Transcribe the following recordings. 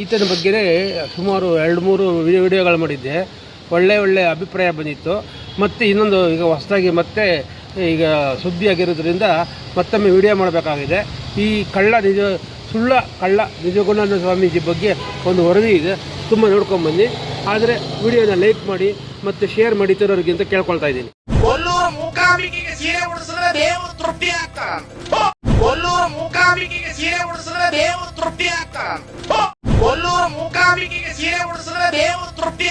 ಈತನ ಬಗ್ಗೆನೇ ಸುಮಾರು ಎರಡು ಮೂರು ವಿಡಿಯೋ ವಿಡಿಯೋಗಳು ಮಾಡಿದ್ದೆ. ಒಳ್ಳೆ ಒಳ್ಳೆ ಅಭಿಪ್ರಾಯ ಬಂದಿತ್ತು. ಮತ್ತು ಇನ್ನೊಂದು ಈಗ ಹೊಸದಾಗಿ ಮತ್ತೆ ಈಗ ಸುದ್ದಿಯಾಗಿರೋದ್ರಿಂದ ಮತ್ತೊಮ್ಮೆ ವಿಡಿಯೋ ಮಾಡಬೇಕಾಗಿದೆ. ಈ ಕಳ್ಳ ನಿಜ, ಸುಳ್ಳ ಕಳ್ಳ ನಿಜಗುಣಾನಂದ ಸ್ವಾಮೀಜಿ ಬಗ್ಗೆ ಒಂದು ವರದಿ ಇದೆ. ತುಂಬ ನೋಡ್ಕೊಂಬನ್ನಿ ಆದರೆ ವಿಡಿಯೋನ ಲೈಕ್ ಮಾಡಿ ಮತ್ತು ಶೇರ್ ಮಾಡಿ ತರೋರಿಗಿಂತ ಕೇಳ್ಕೊಳ್ತಾ ಇದ್ದೀನಿ. ತೃಪ್ತಿ ಆಗ್ತಾರ ತೃಪ್ತಿ ಆಗ್ತಾರ ಮೂಕಾಂಬಿಕೆಗೆ ಸೀರೆ ಉಡಿಸಿದ್ರೆ ತೃಪ್ತಿ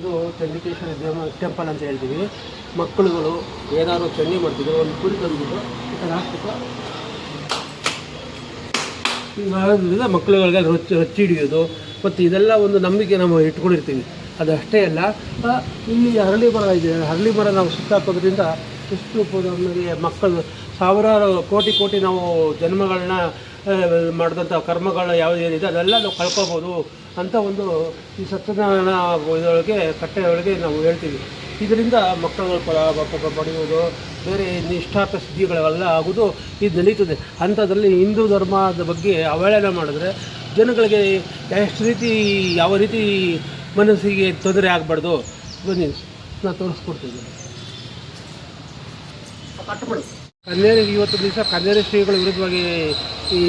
ಇದು ಚಂಡಿಕೇಶ್ವರ ದೇವ ಟೆಂಪಲ್ ಅಂತ ಹೇಳ್ತೀವಿ. ಮಕ್ಕಳುಗಳು ಏನಾದ್ರು ಚಂಡಿ ಮಾಡ್ತಿದ್ರು, ಒಂದು ಕುರಿ ತಂದ್ಬಿಟ್ಟು ಈ ಮಕ್ಕಳುಗಳಿಗೆ ರೊಚ್ಚಿ ರೊಚ್ಚಿ ಹಿಡಿಯೋದು. ಮತ್ತು ಇದೆಲ್ಲ ಒಂದು ನಂಬಿಕೆ ನಾವು ಇಟ್ಕೊಂಡಿರ್ತೀವಿ. ಅದಷ್ಟೇ ಅಲ್ಲ ಇಲ್ಲಿ ಹರಳಿ ಮರ ಇದೆ. ಹರಳಿ ಮರ ನಾವು ಸುತ್ತಾಕೋದ್ರಿಂದ ಎಷ್ಟು ನಮಗೆ ಮಕ್ಕಳು, ಸಾವಿರಾರು ಕೋಟಿ ಕೋಟಿ ನಾವು ಜನ್ಮಗಳನ್ನ ಮಾಡಿದಂಥ ಕರ್ಮಗಳು ಯಾವ್ದು ಏನಿದೆ ಅದೆಲ್ಲ ನಾವು ಕಳ್ಕೊಬೋದು ಅಂತ ಒಂದು ಈ ಸತ್ಯನಾರಾಯಣ ಇದರೊಳಗೆ, ಕಟ್ಟೆಯೊಳಗೆ ನಾವು ಹೇಳ್ತೀವಿ. ಇದರಿಂದ ಮಕ್ಕಳು ಪಡೆಯುವುದು, ಬೇರೆ ನಿಷ್ಠಾರ್ಥ ಸಿದ್ಧಿಗಳೆಲ್ಲ ಆಗೋದು ಇದು ನಡೀತದೆ. ಅಂಥದ್ರಲ್ಲಿ ಹಿಂದೂ ಧರ್ಮದ ಬಗ್ಗೆ ಅವಹೇಳನ ಮಾಡಿದ್ರೆ ಜನಗಳಿಗೆ ಎಷ್ಟು ರೀತಿ, ಯಾವ ರೀತಿ ಮನಸ್ಸಿಗೆ ತೊಂದರೆ ಆಗಬಾರ್ದು? ಬನ್ನಿ ನಾನು ತೋರಿಸ್ಕೊಡ್ತೀನಿ. ಕನ್ನೇರಿ ಇವತ್ತು ದಿವಸ ಕನ್ನೇರಿ ಶ್ರೀಗಳ ವಿರುದ್ಧವಾಗಿ ಈ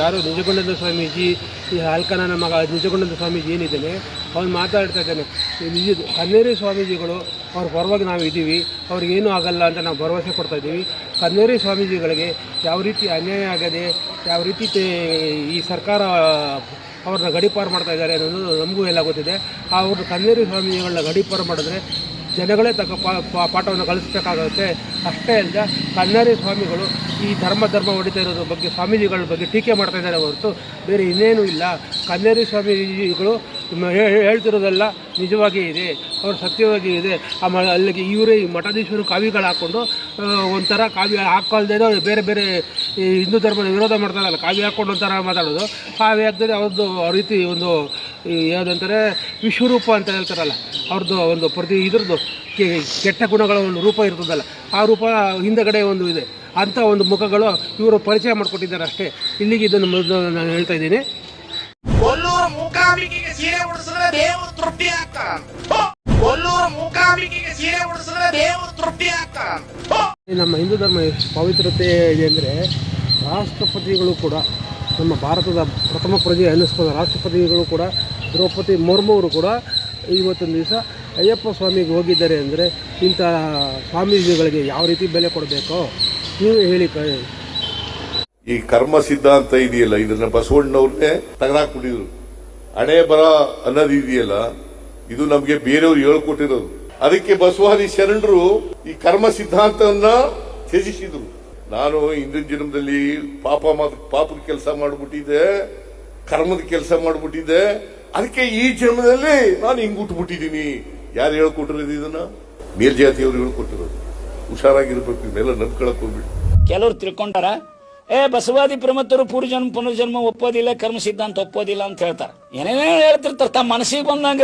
ಯಾರು ನಿಜಗೊಂಡನ ಸ್ವಾಮೀಜಿ, ಈ ಹಾಲ್ಕನನ ಮಗ ನಿಜಗೊಂಡನ ಸ್ವಾಮೀಜಿ ಏನಿದ್ದಾನೆ, ಅವನು ಮಾತಾಡ್ತಾ ಇದ್ದಾನೆ. ನಿಜ, ಕನ್ನೇರಿ ಸ್ವಾಮೀಜಿಗಳು, ಅವ್ರ ಪರವಾಗಿ ನಾವು ಇದ್ದೀವಿ ಅವ್ರಿಗೇನೂ ಆಗಲ್ಲ ಅಂತ ನಾವು ಭರವಸೆ ಕೊಡ್ತಾ ಇದ್ದೀವಿ. ಕನ್ನೇರಿ ಸ್ವಾಮೀಜಿಗಳಿಗೆ ಯಾವ ರೀತಿ ಅನ್ಯಾಯ ಆಗದೆ, ಯಾವ ರೀತಿ ಈ ಸರ್ಕಾರ ಅವ್ರನ್ನ ಗಡಿಪಾರು ಮಾಡ್ತಾ ಇದ್ದಾರೆ ಅನ್ನೋದು ನಮಗೂ ಎಲ್ಲ ಗೊತ್ತಿದೆ. ಆ ಅವ್ರನ್ನ ಕನ್ನೇರಿ ಸ್ವಾಮೀಜಿಗಳನ್ನ ಗಡಿಪಾರು ಮಾಡಿದ್ರೆ ಜನಗಳೇ ತಕ್ಕ ಪಾಠವನ್ನು ಕಲಿಸ್ಬೇಕಾಗುತ್ತೆ. ಅಷ್ಟೇ ಅಲ್ಲದೆ ಕನ್ನಡಿ ಸ್ವಾಮಿಗಳು ಈ ಧರ್ಮ ಧರ್ಮ ಹೊಡಿತಾ ಇರೋದ್ರ ಬಗ್ಗೆ, ಸ್ವಾಮೀಜಿಗಳ ಬಗ್ಗೆ ಟೀಕೆ ಮಾಡ್ತಾ ಇದ್ದಾರೆ ಹೊರತು ಬೇರೆ ಇನ್ನೇನೂ ಇಲ್ಲ. ಕನ್ನೇರಿ ಸ್ವಾಮೀಜಿಗಳು ಹೇಳ್ತಿರೋದೆಲ್ಲ ನಿಜವಾಗಿ ಇದೆ. ಅವ್ರ ಸತ್ಯವಾಗಿ ಇದೆ. ಆ ಮ, ಅಲ್ಲಿಗೆ ಇವರೇ ಈ ಮಠಾಧೀಶರು ಕಾವಿಗಳು ಹಾಕ್ಕೊಂಡು ಒಂಥರ ಕಾವ್ಯ ಹಾಕೊಳ್ದೇನೋ ಬೇರೆ ಬೇರೆ ಹಿಂದೂ ಧರ್ಮದ ವಿರೋಧ ಮಾಡ್ತಾರಲ್ಲ, ಕಾವ್ಯ ಹಾಕ್ಕೊಂಡು ಒಂಥರ ಮಾತಾಡೋದು. ಕಾವ್ಯ ಹಾಕಿದ್ರೆ ಅವ್ರದ್ದು ರೀತಿ ಒಂದು ಯಾವುದಂತಾರೆ, ವಿಶ್ವರೂಪ ಅಂತ ಹೇಳ್ತಾರಲ್ಲ, ಅವ್ರದ್ದು ಒಂದು ಪ್ರತಿ ಇದ್ರದ್ದು ಕೆಟ್ಟ ಗುಣಗಳ ಒಂದು ರೂಪ ಇರ್ತದಲ್ಲ, ಆ ರೂಪ ಹಿಂದಗಡೆ ಒಂದು ಇದೆ. ಅಂಥ ಒಂದು ಮುಖಗಳು ಇವರು ಪರಿಚಯ ಮಾಡಿಕೊಟ್ಟಿದ್ದಾರೆ ಅಷ್ಟೇ. ಇಲ್ಲಿಗೆ ಇದನ್ನು ನಾನು ಹೇಳ್ತಾ ಇದ್ದೀನಿ. ಮೂಕಾಂಬಿಕೆಗೆ ಸೀರೆ ಉಡಿಸಿದ್ರೆ ತೃಪ್ತಿ ಮೂಕಾಂಬಿಕೆಗೆ ಸೀರೆ ಉಡಿಸಿದ್ರೆ ತೃಪ್ತಿ ನಮ್ಮ ಹಿಂದೂ ಧರ್ಮ ಪವಿತ್ರತೆ ಇದೆ ಅಂದರೆ ರಾಷ್ಟ್ರಪತಿಗಳು ಕೂಡ ನಮ್ಮ ಭಾರತದ ಪ್ರಥಮ ಪ್ರಜೆ ಅನ್ನಿಸ್ಕೊಂಡ ರಾಷ್ಟ್ರಪತಿಗಳು ಕೂಡ, ದ್ರೌಪದಿ ಮುರ್ಮು ಅವರು ಕೂಡ ಇವತ್ತೊಂದು ದಿವಸ ಅಯ್ಯಪ್ಪ ಸ್ವಾಮಿಗೆ ಹೋಗಿದ್ದಾರೆ ಅಂದರೆ ಇಂಥ ಸ್ವಾಮೀಜಿಗಳಿಗೆ ಯಾವ ರೀತಿ ಬೆಲೆ ಕೊಡಬೇಕೋ, ನೀವು ಹೇಳಿ ಕ ಈ ಕರ್ಮ ಸಿದ್ಧಾಂತ ಇದೆಯಲ್ಲ, ಇದನ್ನ ಬಸವಣ್ಣವ್ರನ್ನೇ ತಗದಾಕ್ಬಿಟ್ಟಿದ್ರು. ಹಣೆ ಬರ ಅನ್ನೋದು ಇದೆಯಲ್ಲ, ಇದು ನಮ್ಗೆ ಬೇರೆಯವ್ರು ಹೇಳ್ಕೊಟ್ಟಿರೋದು. ಅದಕ್ಕೆ ಬಸವಾದಿ ಶರಣರು ಈ ಕರ್ಮ ಸಿದ್ಧಾಂತವನ್ನ ತ್ಯಜಿಸಿದ್ರು. ನಾನು ಹಿಂದಿನ ಜನ್ಮದಲ್ಲಿ ಪಾಪ ಪಾಪದ ಕೆಲಸ ಮಾಡ್ಬಿಟ್ಟಿದ್ದೆ, ಕರ್ಮದ ಕೆಲಸ ಮಾಡ್ಬಿಟ್ಟಿದ್ದೆ. ಅದಕ್ಕೆ ಈ ಜನ್ಮದಲ್ಲಿ ನಾನು ಹಿಂಗ್ ಉಟ್ಬಿಟ್ಟಿದ್ದೀನಿ ಯಾರು ಹೇಳ್ಕೊಟ್ಟಿರೋದು ಇದನ್ನ? ಮೇಲ್ಜಾತಿಯವರು ಹೇಳ್ಕೊಟ್ಟಿರೋದು. ಹುಷಾರಾಗಿರ್ಬೇಕು ಇವೆಲ್ಲ ನಂಬ್ಕೊಳಕ್ ಹೋಗ್ಬಿಟ್ಟು ಕೆಲವರು ತಿಳ್ಕೊಂಡಾರ ಏ, ಬಸವಾದಿ ಪ್ರಮತ್ತರು ಪೂರ್ವಜನ್ಮ, ಪುನರ್ಜನ್ಮ ಒಪ್ಪೋದಿಲ್ಲ, ಕರ್ಮ ಸಿದ್ಧಾಂತ ಒಪ್ಪೋದಿಲ್ಲ ಅಂತ ಹೇಳ್ತಾರೆ. ಏನೇನೇ ಹೇಳ್ತಿರ್ತಾರೆ, ತಮ್ಮ ಮನಸ್ಸಿಗೆ ಬಂದಂಗ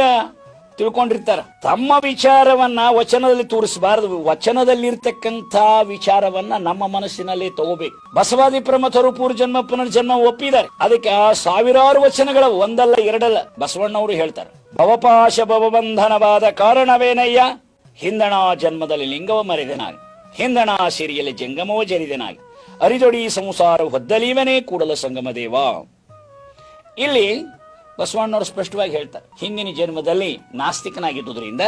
ತಿಳ್ಕೊಂಡಿರ್ತಾರ. ತಮ್ಮ ವಿಚಾರವನ್ನ ವಚನದಲ್ಲಿ ತೋರಿಸಬಾರದು. ವಚನದಲ್ಲಿರ್ತಕ್ಕಂಥ ವಿಚಾರವನ್ನ ನಮ್ಮ ಮನಸ್ಸಿನಲ್ಲಿ ತಗೋಬೇಕು. ಬಸವಾದಿ ಪ್ರಮಥರು ಪೂರ್ವಜನ್ಮ, ಪುನರ್ಜನ್ಮ ಒಪ್ಪಿದ್ದಾರೆ. ಅದಕ್ಕೆ ಆ ಸಾವಿರಾರು ವಚನಗಳ ಒಂದಲ್ಲ, ಎರಡಲ್ಲ, ಬಸವಣ್ಣವರು ಹೇಳ್ತಾರೆ. ಭವಪಾಶ ಭವಬಂಧನವಾದ ಕಾರಣವೇನಯ್ಯ? ಹಿಂದಣ ಜನ್ಮದಲ್ಲಿ ಲಿಂಗವ ಮರೆದನಾಗಿ. ಹಿಂದಣ ಸಿರಿಯಲ್ಲಿ ಜಂಗಮವ ಜರಿದೆನಾಗಿ ಅರಿದೊಡಿ ಸಂಸಾರ ಹೊದ್ದಲೀವನೇ ಕೂಡಲ ಸಂಗಮ ದೇವ. ಇಲ್ಲಿ ಬಸವಣ್ಣವರು ಸ್ಪಷ್ಟವಾಗಿ ಹೇಳ್ತಾರೆ ಹಿಂದಿನ ಜನ್ಮದಲ್ಲಿ ನಾಸ್ತಿಕನಾಗಿದ್ದುದರಿಂದ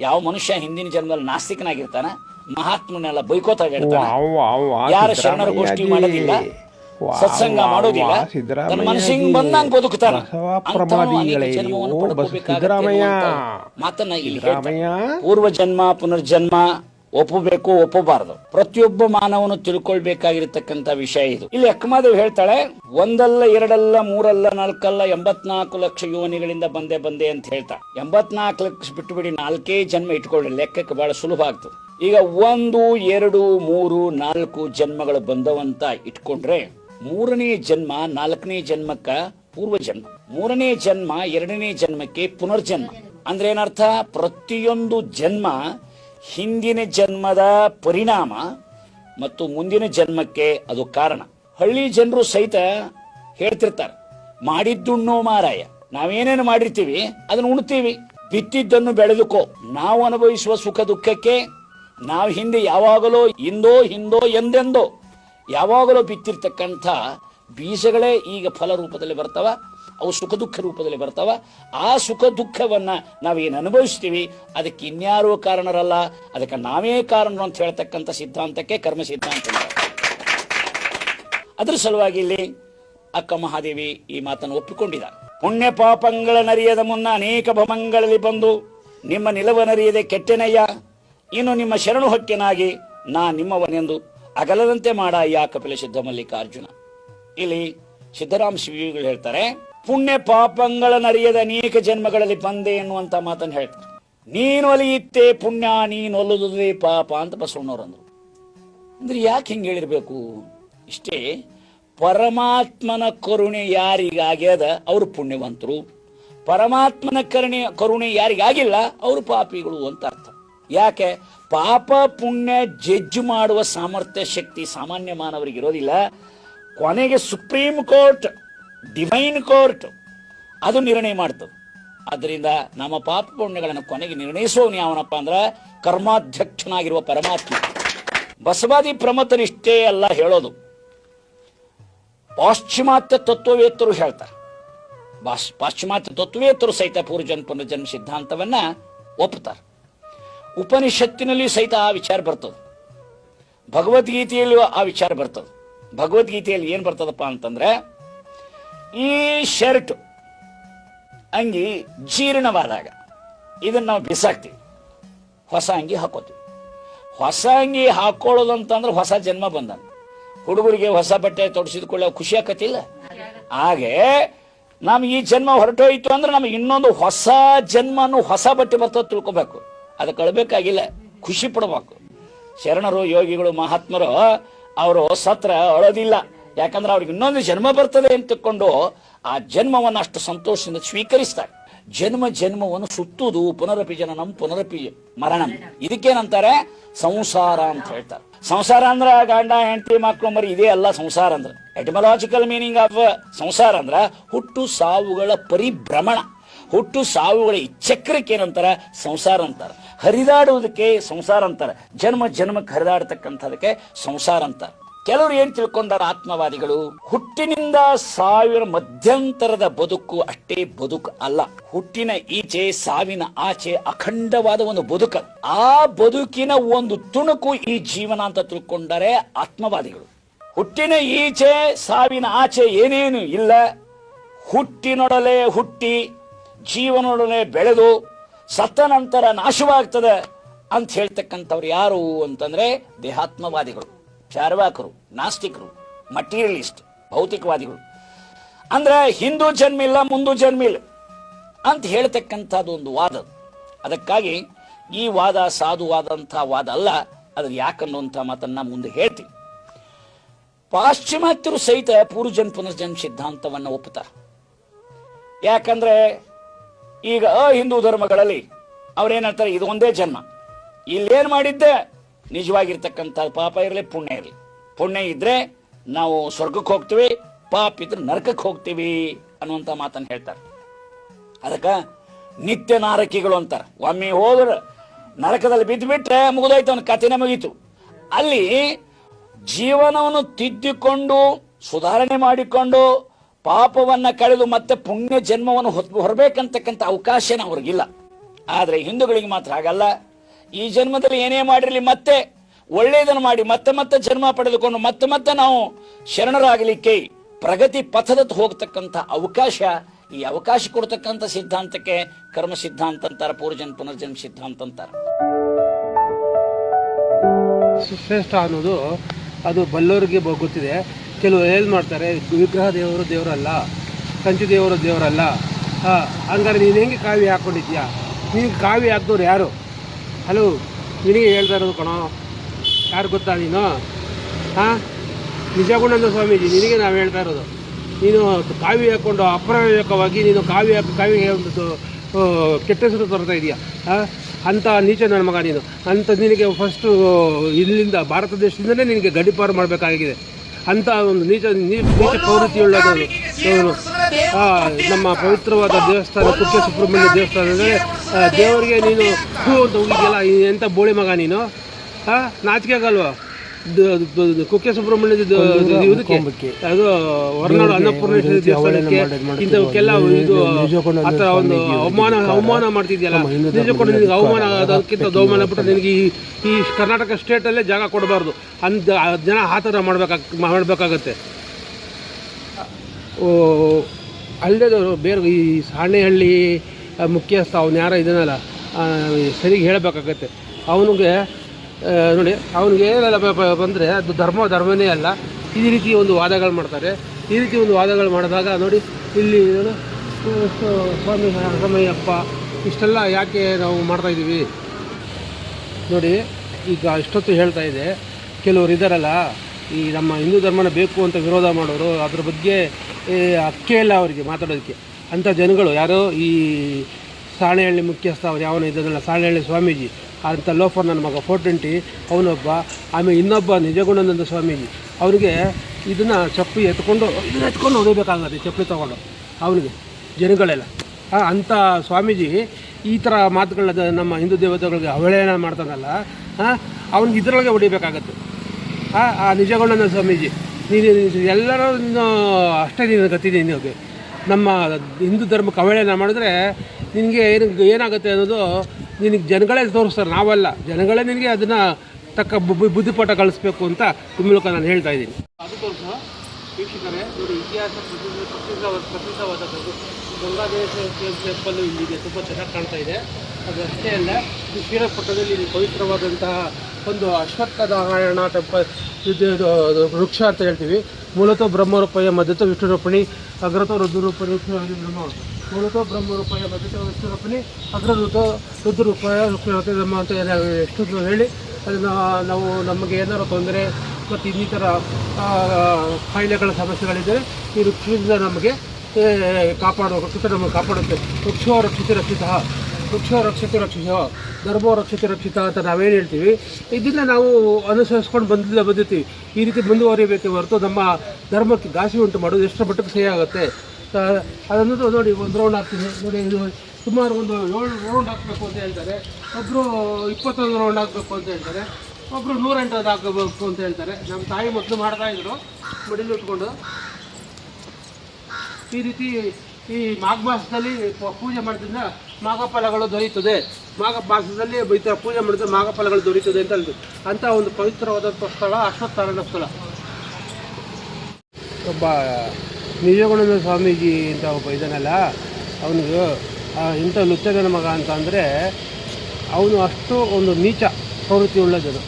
ಯಾವ ಮನುಷ್ಯ ಹಿಂದಿನ ಜನ್ಮದಲ್ಲಿ ನಾಸ್ತಿಕನಾಗಿರ್ತಾನ ಮಹಾತ್ಮನೆಲ್ಲ ಬೈಕೋತಾ ಹೇಳ್ತಾನೆ. ಯಾರ ಶರಣರ ಗೋಷ್ಠಿ ಮಾಡೋದಿಲ್ಲ ಸತ್ಸಂಗ ಮಾಡೋದಿಲ್ಲ ತನ್ನ ಮನಸ್ಸಿಗೆ ಬಂದಂಗೆ ಬದುಕ್ತಾನ. ಜನ್ಮವನ್ನು ಮಾತನ್ನ ಇಲ್ಲಿ ಪೂರ್ವ ಜನ್ಮ ಪುನರ್ಜನ್ಮ ಒಪ್ಪಬೇಕು, ಒಪ್ಪಬಾರದು. ಪ್ರತಿಯೊಬ್ಬ ಮಾನವನು ತಿಳ್ಕೊಳ್ಬೇಕಾಗಿರ್ತಕ್ಕಂಥ ವಿಷಯ ಇದು. ಇಲ್ಲಿ ಅಕ್ಕಮಾದೇವ್ ಹೇಳ್ತಾಳೆ, ಒಂದಲ್ಲ ಎರಡಲ್ಲ ಮೂರಲ್ಲ ನಾಲ್ಕಲ್ಲ ಎಂಬತ್ನಾಲ್ಕು ಲಕ್ಷ ಯೋನಿಗಳಿಂದ ಬಂದೆ ಬಂದೆ ಅಂತ ಹೇಳ್ತಾಳೆ ಎಂಬತ್ನಾಲ್ಕು ಲಕ್ಷ ಬಿಟ್ಟು ಬಿಡಿ ನಾಲ್ಕೇ ಜನ್ಮ ಇಟ್ಕೊಳ್ಳಿ, ಲೆಕ್ಕಕ್ಕೆ ಬಹಳ ಸುಲಭ ಆಗ್ತದೆ. ಈಗ ಒಂದು, ಎರಡು, ಮೂರು, ನಾಲ್ಕು ಜನ್ಮಗಳು ಬಂದವಂತ ಇಟ್ಕೊಂಡ್ರೆ ಮೂರನೇ ಜನ್ಮ, ನಾಲ್ಕನೇ ಜನ್ಮಕ್ಕ ಪೂರ್ವ ಜನ್ಮ ಮೂರನೇ ಜನ್ಮ, ಎರಡನೇ ಜನ್ಮಕ್ಕೆ ಪುನರ್ಜನ್ಮ. ಅಂದ್ರೆ ಏನರ್ಥ? ಪ್ರತಿಯೊಂದು ಜನ್ಮ ಹಿಂದಿನ ಜನ್ಮದ ಪರಿಣಾಮ ಮತ್ತು ಮುಂದಿನ ಜನ್ಮಕ್ಕೆ ಅದು ಕಾರಣ. ಹಳ್ಳಿ ಜನರು ಸಹಿತ ಹೇಳ್ತಿರ್ತಾರೆ ಮಾಡಿದ್ದುಣ್ಣೋ ಮಾರಾಯ, ನಾವೇನೇನು ಮಾಡಿರ್ತೀವಿ, ಅದನ್ನು ಉಣ್ತೀವಿ. ಬಿತ್ತಿದ್ದನ್ನು ಬೆಳೆದುಕೋ. ನಾವು ಅನುಭವಿಸುವ ಸುಖ ದುಃಖಕ್ಕೆ ನಾವು ಹಿಂದೆ ಯಾವಾಗಲೋ ಇಂದೋ ಹಿಂದೋ ಎಂದೆಂದೋ ಯಾವಾಗಲೋ ಬಿತ್ತಿರ್ತಕ್ಕಂಥ ಬೀಜಗಳೇ ಈಗ ಫಲ ರೂಪದಲ್ಲಿ ಬರ್ತಾವ. ಅವು ಸುಖ ದುಃಖ ರೂಪದಲ್ಲಿ ಬರ್ತಾವ. ಆ ಸುಖ ದುಃಖವನ್ನ ನಾವೇನು ಅನುಭವಿಸ್ತೀವಿ? ಅದಕ್ಕೆ ಇನ್ಯಾರೋ ಕಾರಣರಲ್ಲ? ಅದಕ್ಕೆ ನಾವೇ ಕಾರಣರು ಅಂತ ಹೇಳ್ತಕ್ಕಂಥ ಸಿದ್ಧಾಂತಕ್ಕೆ ಕರ್ಮ ಸಿದ್ಧಾಂತ. ಅದ್ರ ಸಲುವಾಗಿ ಇಲ್ಲಿ ಅಕ್ಕ ಮಹಾದೇವಿ ಈ ಮಾತನ್ನು ಒಪ್ಪಿಕೊಂಡಿದ. ಪುಣ್ಯ ಪಾಪಂಗಳ ನರಿಯದ ಮುನ್ನ ಅನೇಕ ಭಮಂಗಳಲ್ಲಿ ಬಂದು, ನಿಮ್ಮ ನಿಲವನರಿಯದೆ ಕೆಟ್ಟೆನಯ್ಯ. ಇನ್ನು ನಿಮ್ಮ ಶರಣು ಹೊಕ್ಕೆನಾಗಿ ನಾ ನಿಮ್ಮವನೆಂದು ಅಗಲದಂತೆ ಮಾಡ ಯಾ ಕಪಿಲ ಸಿದ್ಧ ಮಲ್ಲಿಕಾರ್ಜುನ ಇಲ್ಲಿ ಸಿದ್ದರಾಮ ಶಿವಿಗಳು ಹೇಳ್ತಾರೆ ಪುಣ್ಯ ಪಾಪಗಳ ನರಿಯದ ಅನೇಕ ಜನ್ಮಗಳಲ್ಲಿ ಬಂದೆ ಎನ್ನುವಂತ ಮಾತನ್ನು ಹೇಳ್ತಾರೆ. ನೀನು ಒಲಿಯುತ್ತೆ ಪುಣ್ಯ, ನೀನು ಒಲ್ಲುವುದೇ ಪಾಪ ಅಂತ ಬಸವಣ್ಣವ್ರಂದ್ರು ಅಂದ್ರೆ. ಯಾಕೆ ಹಿಂಗೆ ಹೇಳಿರ್ಬೇಕು? ಇಷ್ಟೇ ಪರಮಾತ್ಮನ ಕರುಣೆ ಯಾರಿಗಾಗ್ಯದ ಅವರು ಪುಣ್ಯವಂತರು. ಪರಮಾತ್ಮನ ಕರುಣೆ ಕರುಣೆ ಯಾರಿಗಾಗಿಲ್ಲ? ಅವರು ಪಾಪಿಗಳು ಅಂತ ಅರ್ಥ. ಯಾಕೆ? ಪಾಪ ಪುಣ್ಯ ಜಡ್ಜ್ ಮಾಡುವ ಸಾಮರ್ಥ್ಯ, ಶಕ್ತಿ ಸಾಮಾನ್ಯ ಮಾನವರಿಗೆ ಇರೋದಿಲ್ಲ. ಕೊನೆಗೆ ಸುಪ್ರೀಂ ಕೋರ್ಟ್ ಡಿವೈನ್ ಕೋರ್ಟ್ ಅದು ನಿರ್ಣಯ ಮಾಡ್ತದೆ. ಅದರಿಂದ ನಮ್ಮ ಪಾಪ ಪುಣ್ಯಗಳನ್ನು ಕೊನೆಗೆ ನಿರ್ಣಯಿಸುವವನು ಯಾವನಪ್ಪ ಅಂದ್ರೆ ಕರ್ಮಾಧ್ಯಕ್ಷನಾಗಿರುವ ಪರಮಾತ್ಮ. ಬಸವಾದಿ ಪ್ರಮತನಿಷ್ಠೇ ಅಲ್ಲ ಹೇಳೋದು. ಪಾಶ್ಚಿಮಾತ್ಯ ತತ್ವವೇತ್ತರು ಹೇಳ್ತಾರೆ. ಪಾಶ್- ಪಾಶ್ಚಿಮಾತ್ಯ ತತ್ವವೇತ್ತರು ಸಹಿತ ಪೂರ್ವಜನ್ ಪುನರ್ಜನ್ಮ ಸಿದ್ಧಾಂತವನ್ನ ಒಪ್ಪುತ್ತಾರೆ ಉಪನಿಷತ್ತಿನಲ್ಲಿ ಸಹಿತ ಆ ವಿಚಾರ ಬರ್ತದೆ. ಭಗವದ್ಗೀತೆಯಲ್ಲಿ ಆ ವಿಚಾರ ಬರ್ತದೆ. ಭಗವದ್ಗೀತೆಯಲ್ಲಿ ಏನ್ ಬರ್ತದಪ್ಪ ಅಂತಂದ್ರೆ ಈ ಶರ್ಟ್ ಅಂಗಿ ಜೀರ್ಣವಾದಾಗ ಇದನ್ನು ನಾವು ಬಿಸಾಕ್ತೀವಿ. ಹೊಸ ಅಂಗಿ ಹಾಕೋತೀವಿ. ಹೊಸ ಅಂಗಿ ಹಾಕೊಳ್ಳೋದು ಅಂತಂದ್ರೆ ಹೊಸ ಜನ್ಮ ಬಂದಂಗ ಹುಡುಗರಿಗೆ ಹೊಸ ಬಟ್ಟೆ ತೊಡಸಿದ್ಕೊಳ್ಳೋ ಖುಷಿ ಆಕತಿಲ್ಲ ಹಾಗೆ ನಮ್ಗೆ ಈ ಜನ್ಮ ಹೊರಟೋಯ್ತು ಅಂದ್ರೆ ನಮಗೆ ಇನ್ನೊಂದು ಹೊಸ ಜನ್ಮನು ಹೊಸ ಬಟ್ಟೆ ಬರ್ತದೆ ತಿಳ್ಕೊಬೇಕು. ಅದು ಕಳ್ಬೇಕಾಗಿಲ್ಲ ಖುಷಿ ಪಡಬೇಕು. ಶರಣರು, ಯೋಗಿಗಳು, ಮಹಾತ್ಮರು, ಅವರು ಸತ್ರ ಅಳೋದಿಲ್ಲ. ಯಾಕಂದ್ರೆ ಅವ್ರಿಗೆ ಇನ್ನೊಂದು ಜನ್ಮ ಬರ್ತದೆ ಅಂತಕೊಂಡು ಆ ಜನ್ಮವನ್ನು ಅಷ್ಟು ಸಂತೋಷದಿಂದ ಸ್ವೀಕರಿಸ್ತಾರೆ. ಜನ್ಮ ಜನ್ಮವನ್ನು ಸುತ್ತುವುದು ಪುನರಪಿ ಜನನಂ, ಪುನರಪಿ ಮರಣಂ. ಇದಕ್ಕೇನಂತಾರೆ? ಸಂಸಾರ ಅಂತ ಹೇಳ್ತಾರೆ. ಸಂಸಾರ ಅಂದ್ರೆ ಗಂಡ, ಹೆಂಡತಿ, ಮಕ್ಕಳು, ಮರಿ, ಇದೇ ಅಲ್ಲ ಸಂಸಾರ ಅಂದ್ರೆ. ಎಟಮಲಾಜಿಕಲ್ ಮೀನಿಂಗ್ ಆಫ್ ಸಂಸಾರ ಅಂದ್ರೆ ಹುಟ್ಟು ಸಾವುಗಳ ಪರಿಭ್ರಮಣ. ಹುಟ್ಟು ಸಾವುಗಳ ಚಕ್ರಕ್ಕೆ ಏನಂತಾರ? ಸಂಸಾರ ಅಂತಾರೆ. ಹರಿದಾಡುವುದಕ್ಕೆ ಸಂಸಾರ ಅಂತಾರ. ಜನ್ಮ ಜನ್ಮಕ್ಕೆ ಹರಿದಾಡ್ತಕ್ಕಂಥದಕ್ಕೆ ಸಂಸಾರ ಅಂತಾರ. ಕೆಲವರು ಏನ್ ತಿಳ್ಕೊಂಡಾರ ಆತ್ಮವಾದಿಗಳು? ಹುಟ್ಟಿನಿಂದ ಸಾವಿರ ಮಧ್ಯಂತರದ ಬದುಕು ಅಷ್ಟೇ ಬದುಕು ಅಲ್ಲ. ಹುಟ್ಟಿನ ಈಚೆ, ಸಾವಿನ ಆಚೆ ಅಖಂಡವಾದ ಒಂದು ಬದುಕ. ಆ ಬದುಕಿನ ಒಂದು ತುಣುಕು ಈ ಜೀವನ ಅಂತ ತಿಳ್ಕೊಂಡರೆ ಆತ್ಮವಾದಿಗಳು. ಹುಟ್ಟಿನ ಈಚೆ, ಸಾವಿನ ಆಚೆ ಏನೇನು ಇಲ್ಲ. ಹುಟ್ಟಿನೊಡಲೆ ಹುಟ್ಟಿ, ಜೀವನೊಡನೆ ಬೆಳೆದು ಸತ್ತ ನಂತರ ನಾಶವಾಗ್ತದೆ ಅಂತ ಹೇಳ್ತಕ್ಕಂಥವ್ರು ಯಾರು ಅಂತಂದ್ರೆ ದೇಹಾತ್ಮವಾದಿಗಳು. ಚಾರ್ವಾಕರು, ನಾಸ್ತಿಕರು ಮಟೀರಿಯಲಿಸ್ಟ್ ಭೌತಿಕವಾದಿಗಳು. ಅಂದ್ರೆ ಹಿಂದೂ ಜನ್ಮ ಇಲ್ಲ, ಮುಂದೂ ಜನ್ಮ ಇಲ್ಲ ಅಂತ ಹೇಳ್ತಕ್ಕಂಥದ್ದು ಒಂದು ವಾದ ಅದಕ್ಕಾಗಿ ಈ ವಾದ ಸಾಧುವಾದಂಥ ವಾದ ಅಲ್ಲ ಅದು ಯಾಕನ್ನುವಂಥ ಮಾತನ್ನ ಮುಂದೆ ಹೇಳ್ತೀನಿ. ಪಾಶ್ಚಿಮಾತ್ಯರು ಸಹಿತ ಪೂರ್ವಜನ್ ಪುನರ್ಜನ್ ಸಿದ್ಧಾಂತವನ್ನು ಒಪ್ಪುತ್ತಾರೆ. ಯಾಕಂದ್ರೆ ಈಗ ಹಿಂದೂ ಧರ್ಮಗಳಲ್ಲಿ ಅವ್ರೇನಂತಾರೆ ಇದು ಒಂದೇ ಜನ್ಮ. ಇಲ್ಲೇನು ಮಾಡಿದ್ದೆ ನಿಜವಾಗಿರ್ತಕ್ಕಂಥ ಪಾಪ ಇರಲಿ, ಪುಣ್ಯ ಇರಲಿ. ಪುಣ್ಯ ಇದ್ರೆ ನಾವು ಸ್ವರ್ಗಕ್ಕೆ ಹೋಗ್ತೀವಿ, ಪಾಪ ಇದ್ರೆ ನರಕಕ್ಕೆ ಹೋಗ್ತೀವಿ ಅನ್ನುವಂಥ ಮಾತನ್ನು ಹೇಳ್ತಾರೆ. ಅದಕ್ಕ ನಿತ್ಯ ನಾರಕಿಗಳು ಅಂತಾರೆ. ಒಮ್ಮೆ ಹೋದ್ರೆ ನರಕದಲ್ಲಿ ಬಿದ್ದು ಬಿಟ್ರೆ ಮುಗಿದೋಯ್ತು, ಅವನ ಕಥೆನೇ ಮುಗೀತು. ಅಲ್ಲಿ ಜೀವನವನ್ನು ತಿದ್ದಿಕೊಂಡು, ಸುಧಾರಣೆ ಮಾಡಿಕೊಂಡು, ಪಾಪವನ್ನ ಕಳೆದು ಮತ್ತೆ ಪುಣ್ಯ ಜನ್ಮವನ್ನು ಹೊರಬೇಕಂತಕ್ಕಂಥ ಅವಕಾಶನ ಅವ್ರಿಗಿಲ್ಲ. ಆದರೆ ಹಿಂದೂಗಳಿಗೆ ಮಾತ್ರ ಹಾಗಲ್ಲ. ಈ ಜನ್ಮದಲ್ಲಿ ಏನೇ ಮಾಡಿರಲಿ ಮತ್ತೆ ಒಳ್ಳೆಯದನ್ನು ಮಾಡಿ, ಮತ್ತೆ ಮತ್ತೆ ಜನ್ಮ ಪಡೆದುಕೊಂಡು, ಮತ್ತೆ ಮತ್ತೆ ನಾವು ಶರಣರಾಗಲಿಕ್ಕೆ ಪ್ರಗತಿ ಪಥದತ್ತ ಹೋಗ್ತಕ್ಕಂಥ ಅವಕಾಶ, ಈ ಅವಕಾಶ ಕೊಡ್ತಕ್ಕಂಥ ಸಿದ್ಧಾಂತಕ್ಕೆ ಕರ್ಮ ಸಿದ್ಧಾಂತ ಅಂತಾರೆ ಪೂರ್ವಜನ್ ಪುನರ್ಜನ್ಮ ಸಿದ್ಧಾಂತ ಅಂತಾರೆ. ಶ್ರೇಷ್ಠ ಅನ್ನೋದು ಅದು ಬಲ್ಲವರಿಗೆ ಗೊತ್ತಿದೆ. ಕೆಲವು ಏನು ಮಾಡ್ತಾರೆ, ವಿಗ್ರಹ ದೇವರು ದೇವರಲ್ಲ, ಕಂಚು ದೇವರು ದೇವರಲ್ಲ. ಹಾಂ, ಹಂಗಾರೆ ನೀನು ಹೆಂಗೆ ಕಾವ್ಯ ಹಾಕ್ಕೊಂಡಿದ್ಯಾ ನೀನು ಕಾವ್ಯ ಹಾಕ್ದವ್ರು ಯಾರು? ಹಲೋ ನಿನಗೆ ಹೇಳ್ತಾ ಇರೋದು ಕಣೋ. ಯಾರು ಗೊತ್ತಾ ನೀನು? ಹಾಂ? ನಿಜಗುಣಂದ ಸ್ವಾಮೀಜಿ ನಿನಗೆ ನಾವು ಹೇಳ್ತಾ ಇರೋದು. ನೀನು ಕಾವಿ ಹಾಕ್ಕೊಂಡು ಅಪ್ರಯೋಜಕವಾಗಿ ನೀನು ಕಾವಿ ಹಾಕಿ ಕಾವಿಗೆ ಒಂದು ಕೆಟ್ಟ ಹೆಸರು ತರ್ತಾ ಇದೆಯಾ? ಅಂಥ ನೀಚ ನನ್ನ ಮಗ ನೀನು. ಅಂತ ನಿನಗೆ ಫಸ್ಟು ಇಲ್ಲಿಂದ ಭಾರತ ದೇಶದಿಂದಲೇ ನಿನಗೆ ಗಡಿಪಾರು ಮಾಡಬೇಕಾಗಿದೆ. ಅಂತ ಒಂದು ನೀಚ ನೀಚ ಪ್ರವೃತ್ತಿ ಉಳ್ಳದವನು ಇವನು. ಆ, ನಮ್ಮ ಪವಿತ್ರವಾದ ದೇವಸ್ಥಾನ ಕುಕ್ಕೆ ಸುಬ್ರಹ್ಮಣ್ಯ ದೇವಸ್ಥಾನ ಅಂದರೆ ದೇವರಿಗೆ ನೀನು ಹೂ ಅಂತ ಹೋಗಿದ್ಯಲ್ಲ ಎಂಥ ಬೋಳಿ ಮಗ ನೀನು? ಹಾಂ ನಾಚಿಕೆ ಆಗಲ್ವಾ ಕುಕ್ಕೆ ಸುಬ್ರಹ್ಮಣ್ಯದ ಇದಕ್ಕೆ? ಅದು ಹೊರನಾಡು ಅನ್ನಪೂರ್ಣೇಶ್ವರಿ ದೇವಸ್ಥಾನಕ್ಕೆ ಇಂಥವಕ್ಕೆಲ್ಲ ಇದು ಆ ಥರ ಒಂದು ಅವಮಾನ ಅವಮಾನ ಮಾಡ್ತಿದ್ಯಲ್ಲ? ನಿಜಕೊಂಡು ನಿನಗೆ ಅವಮಾನ ಅದಕ್ಕಿಂತ ಅವಮಾನ ಬಿಟ್ಟು ನಿನಗೆ ಈ ಈ ಕರ್ನಾಟಕ ಸ್ಟೇಟಲ್ಲೇ ಜಾಗ ಕೊಡಬಾರ್ದು. ಅಂತ ಜನ ಆ ಥರ ಮಾಡ್ಬೇಕಾಗತ್ತೆ ಮಾಡಬೇಕಾಗತ್ತೆ. ಓ ಅಲ್ಲದೇದವರು ಬೇರೆ ಈ ಸಾಣೆಹಳ್ಳಿ ಮುಖ್ಯಸ್ಥ ಅವ್ನು ಯಾರೋ ಇದನ್ನಲ್ಲ ಸರಿಗೆ ಹೇಳಬೇಕಾಗತ್ತೆ. ಅವನಿಗೆ ನೋಡಿ, ಅವನಿಗೆ ಏನೆಲ್ಲ ಬಂದರೆ ಅದು ಧರ್ಮ, ಧರ್ಮನೇ ಅಲ್ಲ. ಈ ರೀತಿ ಒಂದು ವಾದಗಳು ಮಾಡ್ತಾರೆ. ಈ ರೀತಿ ಒಂದು ವಾದಗಳು ಮಾಡಿದಾಗ, ನೋಡಿ, ಇಲ್ಲಿ ಸ್ವಾಮಿ ರಾಮಯ್ಯಪ್ಪ, ಇಷ್ಟೆಲ್ಲ ಯಾಕೆ ನಾವು ಮಾಡ್ತಾಯಿದ್ದೀವಿ ನೋಡಿ, ಈಗ ಇಷ್ಟೊತ್ತು ಹೇಳ್ತಾ ಇದೆ. ಕೆಲವರು ಇದ್ದಾರಲ್ಲ ಈ ನಮ್ಮ ಹಿಂದೂ ಧರ್ಮನ ಬೇಕು ಅಂತ ವಿರೋಧ ಮಾಡೋರು, ಅದ್ರ ಬಗ್ಗೆ ಅಕ್ಕೆ ಇಲ್ಲ ಅವರಿಗೆ ಮಾತಾಡೋದಕ್ಕೆ. ಅಂಥ ಜನಗಳು, ಯಾರೋ ಈ ಸಾಣೆಹಳ್ಳಿ ಮುಖ್ಯಸ್ಥ ಅವ್ರು, ಯಾವನ ಇದ್ದಾನಲ್ಲ ಸಾಣೆಹಳ್ಳಿ ಸ್ವಾಮೀಜಿ ಅಂಥ ಲೋಫರ್ ನನ್ನ ಮಗ ಫೋರ್ ಟ್ವೆಂಟಿ ಅವನೊಬ್ಬ, ಆಮೇಲೆ ಇನ್ನೊಬ್ಬ ನಿಜಗುಣಾನಂದ ಸ್ವಾಮೀಜಿ, ಅವರಿಗೆ ಇದನ್ನು ಚಪ್ಪಿ ಎತ್ಕೊಂಡು, ಇದನ್ನ ಎತ್ಕೊಂಡು ಹೊಡಿಬೇಕಾಗತ್ತೆ, ಚಪ್ಪಲಿ ತೊಗೊಂಡು, ಅವನಿಗೆ, ಜನಗಳೆಲ್ಲ. ಅಂಥ ಸ್ವಾಮೀಜಿ ಈ ಥರ ಮಾತುಗಳನ್ನ ನಮ್ಮ ಹಿಂದೂ ದೇವತೆಗಳಿಗೆ ಅವಹೇಳನ ಮಾಡ್ತಾನಲ್ಲ ಅವ್ನಿಗೆ ಇದರೊಳಗೆ ಹೊಡಿಬೇಕಾಗತ್ತೆ. ಆ ನಿಜಗೊಂಡನ ಸ್ವಾಮೀಜಿ? ನೀನು ಎಲ್ಲರೂ ನೀನು ಅಷ್ಟೇ ನೀನು ಗತಿ ನಿನಗೆ. ನಮ್ಮ ಹಿಂದೂ ಧರ್ಮ ಕವಳೆಯನ್ನು ಮಾಡಿದ್ರೆ ನಿನಗೆ ಏನು, ಏನಾಗುತ್ತೆ ಅನ್ನೋದು ನಿನಗೆ ಜನಗಳೇ ತೋರಿಸ್ತಾರೆ, ನಾವಲ್ಲ. ಜನಗಳೇ ನಿನಗೆ ಅದನ್ನು ತಕ್ಕ ಬುದ್ಧಿಪಾಠ ಕಳಿಸ್ಬೇಕು ಅಂತ ಮೂಲಕ ನಾನು ಹೇಳ್ತಾ ಇದ್ದೀನಿ. ಅದು ತೋರಿಸ. ವೀಕ್ಷಕರೇ ಇತಿಹಾಸ ಪ್ರಸಿದ್ಧ ಟೆಂಪಲ್ಲು ಇಲ್ಲಿದೆ ತುಂಬ ಚೆನ್ನಾಗಿ ಕಾಣ್ತಾ ಇದೆ. ಅದು ಅಷ್ಟೇ ಅಲ್ಲ, ಇದು ಶ್ರೀರಂಗಪಟ್ಟಣದಲ್ಲಿ ಇಲ್ಲಿ ಪವಿತ್ರವಾದಂತಹ ಒಂದು ಅಶ್ವತ್ಥ ನಾರಾಯಣ ಟೆಂಪಲ್ ಇದು ವೃಕ್ಷ ಅಂತ ಹೇಳ್ತೀವಿ. ಮೂಲತಃ ಬ್ರಹ್ಮರೂಪಾಯ ಮಧ್ಯತ ವಿಷ್ಣುರೂಪಣಿ, ಅಗ್ರತೋ ರುದ್ರರೂಪಣಿ ಮೂಲತಃ ಬ್ರಹ್ಮರೂಪಾಯ ಮಧ್ಯತ ವಿಷ್ಣುರೂಪಣಿ, ಅಗ್ರದೂತ ರುದ್ರರೂಪಾಯ ಬ್ರಹ್ಮ ಅಂತ ಎಷ್ಟು ಹೇಳಿ, ಅದನ್ನು ನಾವು ನಮಗೆ ಏನಾರು ತೊಂದರೆ ಮತ್ತು ಇನ್ನಿತರ ಕಾಯಿಲೆಗಳ ಸಮಸ್ಯೆಗಳಿದ್ದರೆ ಈ ವೃಕ್ಷದಿಂದ ನಮಗೆ ಕಾಪಾಡುವ ವೃಕ್ಷ ನಮಗೆ ಕಾಪಾಡುತ್ತೆ. ವೃಕ್ಷ ರಕ್ಷಿಸಿ ರಕ್ಷಿತ. ವೃಕ್ಷೋ ರಕ್ಷಿತ ರಕ್ಷಿತ ಧರ್ಮ ರಕ್ಷಿತ ರಕ್ಷಿತ ಅಂತ ನಾವೇನು ಹೇಳ್ತೀವಿ? ಇದನ್ನು ನಾವು ಅನುಸರಿಸ್ಕೊಂಡು ಬಂದಿಲ್ಲ ಬಂದಿರ್ತೀವಿ. ಈ ರೀತಿ ಮುಂದುವರಿಬೇಕೆ ಹೊರತು ನಮ್ಮ ಧರ್ಮಕ್ಕೆ ಘಾಸಿ ಉಂಟು ಮಾಡೋದು ಎಷ್ಟು ಮಟ್ಟಕ್ಕೆ ಸಹಿ ಆಗುತ್ತೆ? ಅದನ್ನು ನೋಡಿ ಒಂದು ರೌಂಡ್ ಹಾಕ್ತೀನಿ. ನೋಡಿ, ಇದು ಸುಮಾರು ಒಂದು ಏಳು ರೌಂಡ್ ಹಾಕಬೇಕು ಅಂತ ಹೇಳ್ತಾರೆ. ಒಬ್ಬರು ಇಪ್ಪತ್ತೊಂದು ರೌಂಡ್ ಹಾಕಬೇಕು ಅಂತ ಹೇಳ್ತಾರೆ. ಒಬ್ಬರು ನೂರೆಂಟು ಹಾಕಬೇಕು ಅಂತ ಹೇಳ್ತಾರೆ. ನಮ್ಮ ತಾಯಿ ಮೊದಲು ಮಾಡ್ತಾ ಇದ್ರು. ಮಡಿಲು ಇಟ್ಕೊಂಡು. ಈ ರೀತಿ ಈ ಮಾಘ ಮಾಸದಲ್ಲಿ ಪೂಜೆ ಮಾಡೋದ್ರಿಂದ ಮಾಘಫಲಗಳು ದೊರೆಯುತ್ತದೆ. ಮಾಘ ಮಾಸದಲ್ಲಿ ಈ ಥರ ಪೂಜೆ ಮಾಡಿದ್ರೆ ಮಾಘಫಲಗಳು ದೊರೆಯುತ್ತದೆ ಅಂತ ಹೇಳಿದ್ರು ಅಂಥ ಒಂದು ಪವಿತ್ರವಾದಂಥ ಸ್ಥಳ ಅಶ್ವತ್ಥಾರಾಯಣ ಸ್ಥಳ. ಒಬ್ಬ ನಿಜಗುಣದ ಸ್ವಾಮೀಜಿ ಅಂತ ಒಬ್ಬ ಇದನ್ನಲ್ಲ ಅವನಿಗೆ ಇಂಥ ಲುಚ್ಚಗನ ಮಗ ಅಂತ ಅಂದರೆ ಅವನು ಅಷ್ಟು ಒಂದು ನೀಚ, ಪ್ರವೃತ್ತಿ ಉಳ್ಳದನು